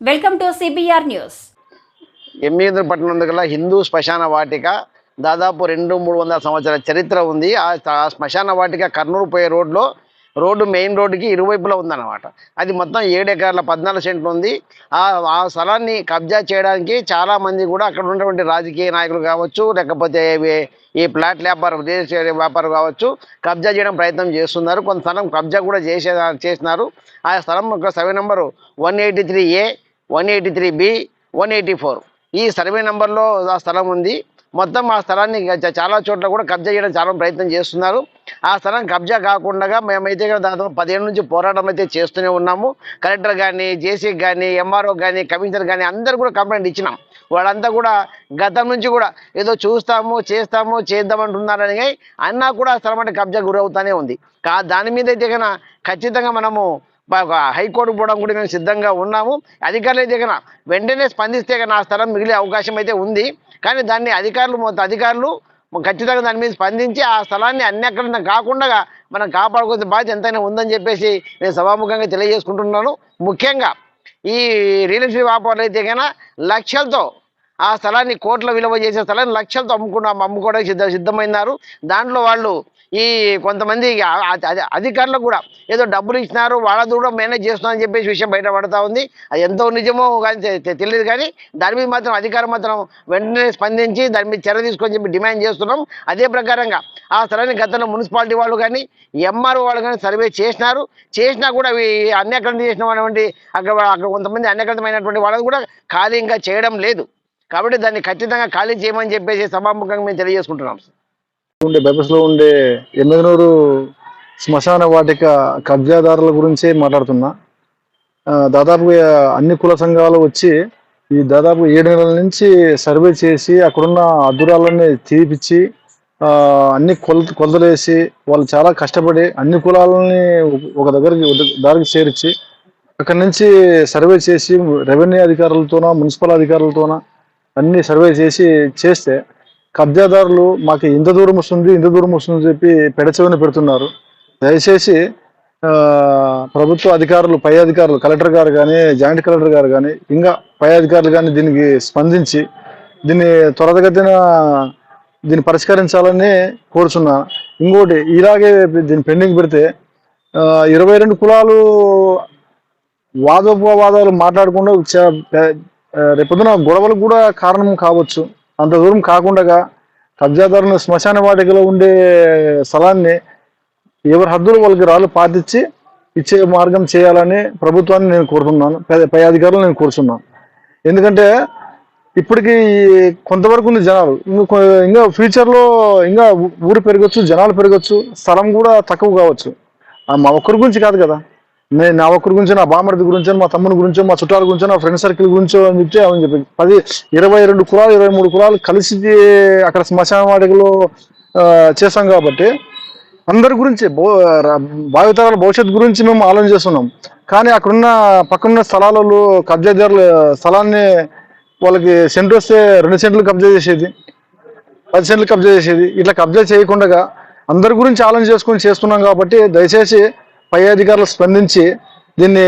Welcome to CBR news. ఎమ్మిది పట్టణం దగ్గర హిందూ శ్మశాన వాటిక దాదాపు రెండు మూడు వందల సంవత్సరాల చరిత్ర ఉంది. ఆ శ్మశాన వాటిక కర్నూలు పోయే రోడ్లో రోడ్డు మెయిన్ రోడ్డుకి ఇరువైపులా ఉందన్నమాట. అది మొత్తం ఏడు ఎకరాల పద్నాలుగు సెంట్లు ఉంది. ఆ ఆ స్థలాన్ని కబ్జా చేయడానికి చాలా మంది కూడా అక్కడ ఉన్నటువంటి రాజకీయ నాయకులు కావచ్చు లేకపోతే ఈ ప్లాట్ వ్యాపారం రియల్ వ్యాపారం కావచ్చు కబ్జా చేయడం ప్రయత్నం చేస్తున్నారు. కొంత స్థలం కబ్జా కూడా చేసే చేసినారు. ఆ స్థలం యొక్క survey number one eighty three A one eighty three B one eighty four. ఈ సర్వే నెంబర్లో ఆ స్థలం ఉంది. మొత్తం ఆ స్థలాన్ని చాలా చోట్ల కూడా కబ్జా చేయడం చాలా ప్రయత్నం చేస్తున్నారు. ఆ స్థలం కబ్జా కాకుండా మేమైతే దాదాపు పదిహేను నుంచి పోరాటం అయితే చేస్తూనే ఉన్నాము. కలెక్టర్ కానీ జేసీ కానీ ఎంఆర్ఓ కానీ కమిషనర్ కానీ అందరు కూడా కంప్లైంట్ ఇచ్చినాం. వాళ్ళంతా కూడా గతం నుంచి కూడా ఏదో చూస్తాము చేస్తాము చేద్దామంటున్నారని అన్నా కూడా ఆ స్థలం అంటే కబ్జా గురవుతూనే ఉంది. కా దాని మీద అయితే కన్నా ఖచ్చితంగా మనము హైకోర్టు పోవడం కూడా మేము సిద్ధంగా ఉన్నాము. అధికారులు అయితే వెంటనే స్పందిస్తే నా స్థలం మిగిలే అవకాశం అయితే ఉంది. కానీ దాన్ని అధికారులు మొత్తం అధికారులు ఖచ్చితంగా దాని మీద స్పందించి ఆ స్థలాన్ని అన్యక్రంగా కాకుండా మనం కాపాడుకోవాల్సిన బాధ్యత ఎంతైనా ఉందని చెప్పేసి నేను సభాముఖంగా తెలియజేసుకుంటున్నాను. ముఖ్యంగా ఈ రియల్ ఎస్టేట్ వ్యాపారులు అయితే కన్నా లక్షలతో ఆ స్థలాన్ని కోట్ల విలువ చేసే స్థలాన్ని లక్షలతో అమ్ముకున్న అమ్ముకోవడానికి సిద్ధ సిద్ధమైనారు. దాంట్లో వాళ్ళు ఈ కొంతమంది అధికారులకు కూడా ఏదో డబ్బులు ఇచ్చినారు వాళ్ళ కూడా మేనేజ్ చేస్తున్నారని చెప్పేసి విషయం బయటపడతా ఉంది. అది ఎంతో నిజమో కానీ తెలియదు కానీ దాని మీద మాత్రం అధికారం మాత్రం వెంటనే స్పందించి దాని మీద చర్య తీసుకొని చెప్పి డిమాండ్ చేస్తున్నాం. అదే ప్రకారంగా ఆ స్థలాన్ని గతంలో మున్సిపాలిటీ వాళ్ళు కానీ ఎంఆర్ఓ వాళ్ళు కానీ సర్వే చేసినారు. చేసినా కూడా అవి అన్యక్రంత చేసినటువంటి అక్కడ అక్కడ కొంతమంది అన్యక్రంతమైనటువంటి వాళ్ళని కూడా ఖాళీ ఇంకా చేయడం లేదు. కాబట్టి దాన్ని ఖచ్చితంగా ఖాళీ చేయమని చెప్పేసి సభాముఖంగా మేము తెలియజేసుకుంటున్నాం ఉండే బైపాస్లో ఉండే ఎమ్మెగనూరు శ్మశాన వాటిక కబ్జాదారుల గురించే మాట్లాడుతున్నా. దాదాపు అన్ని కుల సంఘాలు వచ్చి ఈ దాదాపు ఏడు నెలల నుంచి సర్వే చేసి అక్కడున్న అద్దురాలన్నీ తీపిచ్చి అన్ని కొలత కొలతలేసి వాళ్ళు చాలా కష్టపడి అన్ని కులాలని ఒక దగ్గరికి దారికి చేర్చి అక్కడి నుంచి సర్వే చేసి రెవెన్యూ అధికారులతోన మున్సిపల్ అధికారులతోన అన్ని సర్వే చేసి చేస్తే కబ్జాదారులు మాకు ఇంత దూరం వస్తుంది ఇంత దూరం వస్తుంది చెప్పి పెడచెవిన పెడుతున్నారు. దయచేసి ప్రభుత్వ అధికారులు పై అధికారులు కలెక్టర్ గారు కానీ జాయింట్ కలెక్టర్ గారు కానీ ఇంకా పై అధికారులు కానీ దీనికి స్పందించి దీన్ని త్వరగతిన దీన్ని పరిష్కరించాలని కోరుచున్నా. ఇంకోటి ఇలాగే దీన్ని పెండింగ్ పెడితే ఇరవై రెండు కులాలు వాదోపవాదాలు మాట్లాడకుండా రేపొద్దున గొడవలకు కూడా కారణం కావచ్చు. అంత దూరం కాకుండా కబ్జాదారులు శ్మశాన వాటికలో ఉండే స్థలాన్ని ఎవరి హద్దులు వాళ్ళకి రాళ్ళు పాటించి ఇచ్చే మార్గం చేయాలని ప్రభుత్వాన్ని నేను కోరుతున్నాను. పై- పై అధికారులు నేను కోరుతున్నాను. ఎందుకంటే ఇప్పటికి కొంతవరకు ఉంది జనాలు. ఇంకా ఇంకా ఫ్యూచర్లో ఇంకా ఊరు పెరగచ్చు జనాలు పెరగచ్చు స్థలం కూడా తక్కువ కావచ్చు. మా ఒక్కరి గురించి కాదు కదా. నేను నా ఒక్కరి గురించి నా బామర్ది గురించో మా తమ్ముని గురించో మా చుట్టాల గురించో నా ఫ్రెండ్ సర్కిల్ గురించో అని చెప్పి అని చెప్పి పది ఇరవై రెండు కులాలు ఇరవై మూడు కులాలు కలిసి అక్కడ శ్మశాన వాటికలో చేసాం చేస్తాం కాబట్టి అందరి గురించి భో భావితరాల భవిష్యత్తు గురించి మేము ఆలోచన చేస్తున్నాం. కానీ అక్కడున్న పక్కనున్న స్థలాలలో కబ్జాదారుల స్థలాన్ని వాళ్ళకి సెంటు వస్తే రెండు సెంట్లు కబ్జా చేసేది పది సెంట్లు కబ్జా చేసేది. ఇట్లా కబ్జా చేయకుండా అందరి గురించి ఆలోచన చేసుకొని చేస్తున్నాం కాబట్టి దయచేసి పై అధికారులు స్పందించి దీన్ని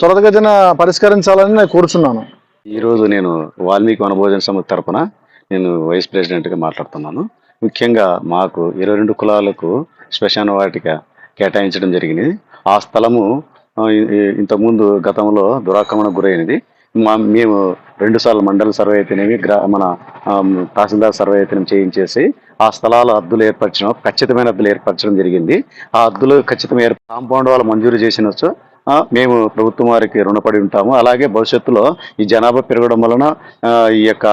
త్వరగతిన పరిష్కరించాలని నేను కోరుచున్నాను. ఈరోజు నేను వాల్మీకి వనభోజన సమితి తరపున నేను వైస్ ప్రెసిడెంట్గా మాట్లాడుతున్నాను. ముఖ్యంగా మాకు ఇరవై రెండు కులాలకు శ్మశాన వాటిక కేటాయించడం జరిగింది. ఆ స్థలము ఇంతకుముందు గతంలో దురాక్రమణకు గురైనది. మా మేము రెండుసార్లు మండల సర్వే అయితేనేమి గ్రా మన తహసీల్దార్ సర్వే అయితేనేమి చేయించేసి ఆ స్థలాల అద్దులు ఏర్పరచడం ఖచ్చితమైన అద్దులు ఏర్పరచడం జరిగింది. ఆ అద్దులు ఖచ్చితమైన కాంపౌండ్ వాళ్ళు మంజూరు చేసినచ్చు. మేము ప్రభుత్వం వారికి రుణపడి ఉంటాము. అలాగే భవిష్యత్తులో ఈ జనాభా పెరగడం వలన ఈ యొక్క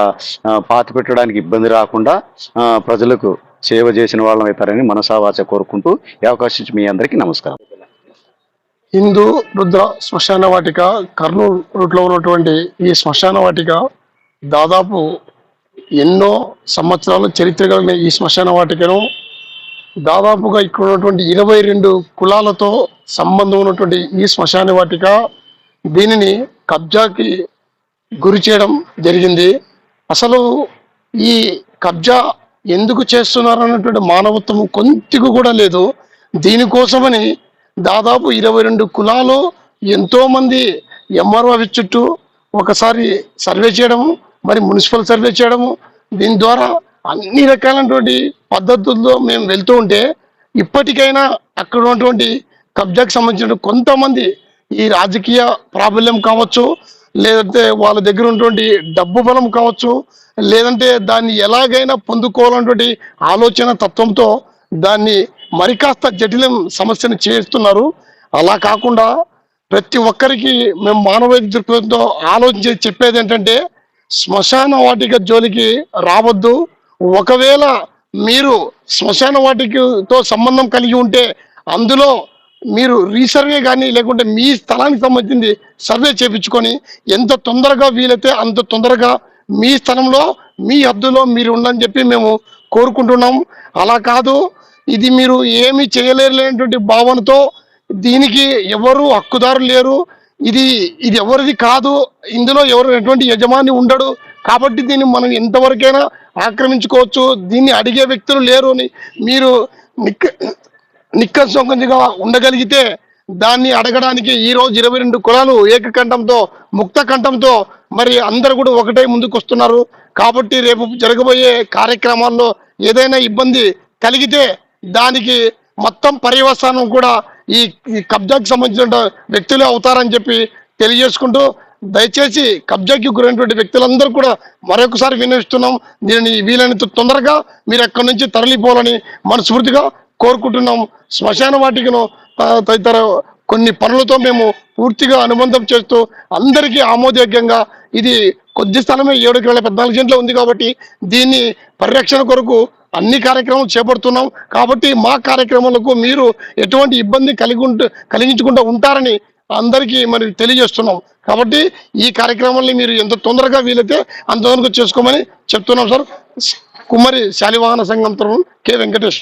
పాతి పెట్టడానికి ఇబ్బంది రాకుండా ప్రజలకు సేవ చేసిన వాళ్ళం అవుతారని మనసావాచ కోరుకుంటూ ఈ అవకాశం మీ అందరికీ నమస్కారం. హిందూ రుద్ర శ్మశాన వాటిక కర్నూలు రూట్లో ఉన్నటువంటి ఈ శ్మశాన వాటిక దాదాపు ఎన్నో సంవత్సరాల చరిత్ర కలిగిన ఈ శ్మశాన వాటికను దాదాపుగా ఇక్కడ ఉన్నటువంటి ఇరవై రెండు కులాలతో సంబంధం ఉన్నటువంటి ఈ శ్మశాన వాటిక దీనిని కబ్జాకి గురి చేయడం జరిగింది. అసలు ఈ కబ్జా ఎందుకు చేస్తున్నారు అన్నటువంటి మానవత్వం కొంతకు కూడా లేదు. దీనికోసమని దాదాపు ఇరవై రెండు కులాలు ఎంతోమంది ఎంఆర్ఓ చుట్టూ ఒకసారి సర్వే చేయడం మరి మున్సిపల్ సర్వే చేయడము దీని ద్వారా అన్ని రకాలైనటువంటి పద్ధతుల్లో మేము వెళ్తూ ఉంటే ఇప్పటికైనా అక్కడ ఉన్నటువంటి కబ్జాకు సంబంధించిన కొంతమంది ఈ రాజకీయ ప్రాబల్యం కావచ్చు లేదంటే వాళ్ళ దగ్గర ఉన్నటువంటి డబ్బు బలం కావచ్చు లేదంటే దాన్ని ఎలాగైనా పొందుకోవాలన్నటువంటి ఆలోచన తత్వంతో దాన్ని మరి కాస్త జటిలం సమస్యను చేస్తున్నారు. అలా కాకుండా ప్రతి ఒక్కరికి మేము మానవ దృక్పథంతో ఆలోచించి చెప్పేది ఏంటంటే శ్మశాన వాటిక జోలికి రావద్దు. ఒకవేళ మీరు శ్మశాన వాటికతో సంబంధం కలిగి ఉంటే అందులో మీరు రీసర్వే కానీ లేకుంటే మీ స్థలానికి సంబంధించింది సర్వే చేపించుకొని ఎంత తొందరగా వీలైతే అంత తొందరగా మీ స్థలంలో మీ హద్దులో మీరు ఉండని చెప్పి మేము కోరుకుంటున్నాం. అలా కాదు ఇది మీరు ఏమీ చేయలేరనేటువంటి భావనతో దీనికి ఎవరు హక్కుదారు లేరు. ఇది ఇది ఎవరిది కాదు ఇందులో ఎవరు ఎటువంటి యజమాని ఉండడు. కాబట్టి దీన్ని మనం ఎంతవరకైనా ఆక్రమించుకోవచ్చు. దీన్ని అడిగే వ్యక్తులు లేరు అని మీరు నిక్క నిక్కసొంకంగా ఉండగలిగితే దాన్ని అడగడానికి ఈ రోజు ఇరవై రెండు కులాలు ఏకకంఠంతో ముక్త కంఠంతో మరి అందరు కూడా ఒకటే ముందుకు వస్తున్నారు. కాబట్టి రేపు జరగబోయే కార్యక్రమాల్లో ఏదైనా ఇబ్బంది కలిగితే దానికి మొత్తం పర్యవసానం కూడా ఈ ఈ కబ్జాకి సంబంధించిన వ్యక్తులే అవుతారని చెప్పి తెలియజేసుకుంటూ దయచేసి కబ్జాకి గురైనటువంటి వ్యక్తులందరూ కూడా మరొకసారి వినిపిస్తున్నాం దీనిని వీలైనంత తొందరగా మీరు ఎక్కడి నుంచి తరలిపోవాలని మనస్ఫూర్తిగా కోరుకుంటున్నాం. శ్మశాన వాటికను తదితర కొన్ని పనులతో మేము పూర్తిగా అనుబంధం చేస్తూ అందరికీ ఆమోదయోగ్యంగా ఇది కొద్ది స్థలమే ఏడు వేల పద్నాలుగు సెంట్లో ఉంది కాబట్టి దీన్ని పరిరక్షణ కొరకు అన్ని కార్యక్రమాలు చేపడుతున్నాం కాబట్టి మా కార్యక్రమాలకు మీరు ఎటువంటి ఇబ్బంది కలిగి కలిగించకుండా ఉంటారని అందరికీ మరి తెలియజేస్తున్నాం. కాబట్టి ఈ కార్యక్రమాన్ని మీరు ఎంత తొందరగా వీలైతే అంత తొందరగా చేసుకోమని చెప్తున్నాం సార్. కుమ్మరి శాలివాహన సంఘం తరఫున కె వెంకటేష్.